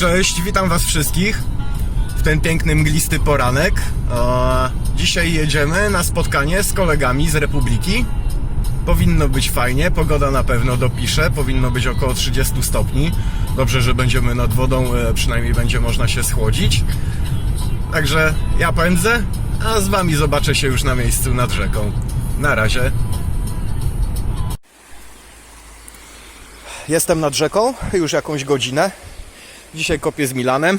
Cześć, witam Was wszystkich w ten piękny mglisty poranek. E, Dzisiaj jedziemy na spotkanie z kolegami z Republiki. Powinno być fajnie, pogoda na pewno dopisze, powinno być około 30 stopni. Dobrze, że będziemy nad wodą, e, przynajmniej będzie można się schłodzić. Także ja pędzę, a z Wami zobaczę się już na miejscu nad rzeką. Na razie. Jestem nad rzeką już jakąś godzinę. Dzisiaj kopię z Milanem.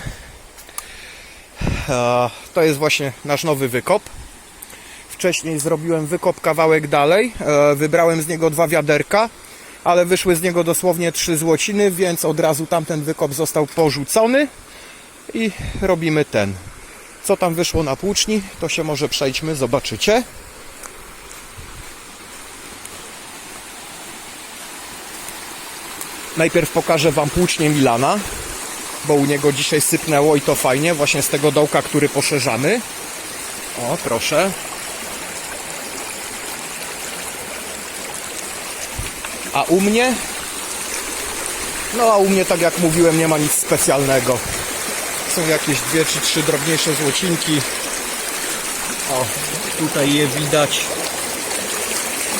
E, To jest właśnie nasz nowy wykop. Wcześniej zrobiłem wykop kawałek dalej. E, Wybrałem z niego dwa wiaderka, ale wyszły z niego dosłownie trzy złociny, więc od razu tamten wykop został porzucony i robimy ten. Co tam wyszło na płuczni, to się może przejdźmy, zobaczycie. Najpierw pokażę Wam płucznię Milana, bo u niego dzisiaj sypnęło i to fajnie, właśnie z tego dołka, który poszerzamy. O, proszę. A u mnie? No, a u mnie, tak jak mówiłem, nie ma nic specjalnego. Są jakieś dwie czy trzy drobniejsze złocinki. O, tutaj je widać.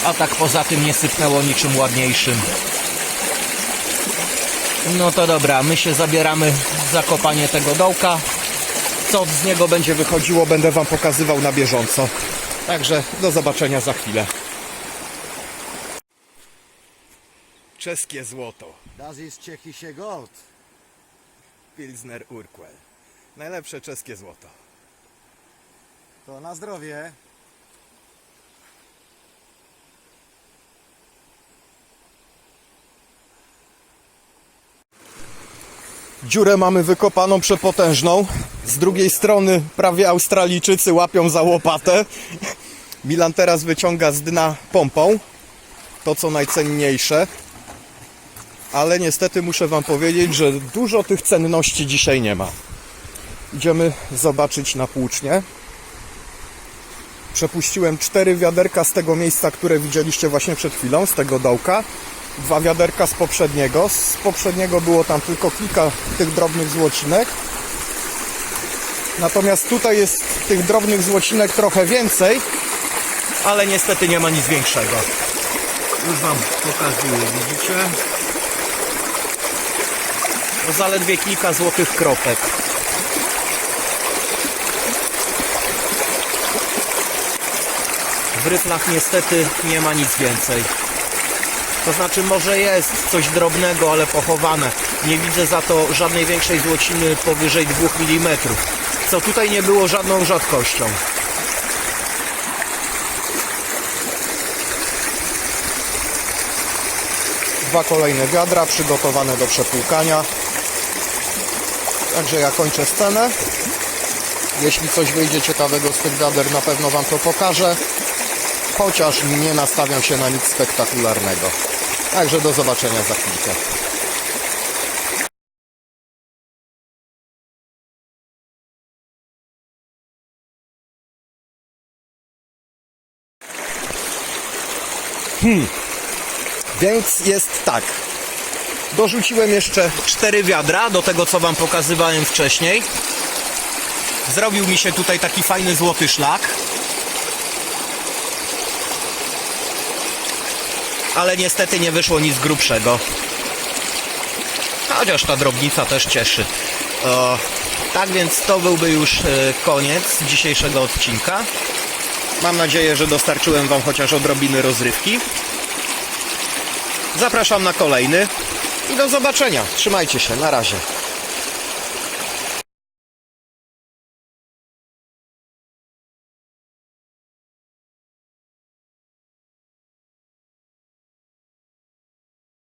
A tak poza tym nie sypnęło niczym ładniejszym. No to dobra, my się zabieramy w zakopanie tego dołka. Co z niego będzie wychodziło, będę Wam pokazywał na bieżąco. Także do zobaczenia za chwilę. Czeskie złoto. Das ist tschechische Gold. Pilsner Urquell. Najlepsze czeskie złoto. To na zdrowie. Dziurę mamy wykopaną przepotężną. Z drugiej strony prawie Australijczycy łapią za łopatę. Milan teraz wyciąga z dna pompą. To co najcenniejsze. Ale niestety muszę Wam powiedzieć, że dużo tych cenności dzisiaj nie ma. Idziemy zobaczyć na płucznie. Przepuściłem cztery wiaderka z tego miejsca, które widzieliście właśnie przed chwilą, z tego dołka. Dwa wiaderka z poprzedniego. Z poprzedniego było tam tylko kilka tych drobnych złocinek. Natomiast tutaj jest tych drobnych złocinek trochę więcej, ale niestety nie ma nic większego. Już Wam pokazuję, widzicie? To zaledwie kilka złotych kropek. W ryflach niestety nie ma nic więcej. To znaczy może jest coś drobnego, ale pochowane. Nie widzę za to żadnej większej złociny powyżej 2 mm. Co tutaj nie było żadną rzadkością. Dwa kolejne wiadra przygotowane do przepłukania. Także ja kończę scenę. Jeśli coś wyjdzie ciekawego z tych wiader, na pewno Wam to pokażę. Chociaż nie nastawiam się na nic spektakularnego. Także do zobaczenia za chwilkę. Hmm. Więc jest tak. Dorzuciłem jeszcze cztery wiadra do tego, co Wam pokazywałem wcześniej. Zrobił mi się tutaj taki fajny złoty szlak. Ale niestety nie wyszło nic grubszego. Chociaż ta drobnica też cieszy. O, tak więc to byłby już e, koniec dzisiejszego odcinka. Mam nadzieję, że dostarczyłem Wam chociaż odrobiny rozrywki. Zapraszam na kolejny i do zobaczenia. Trzymajcie się, na razie.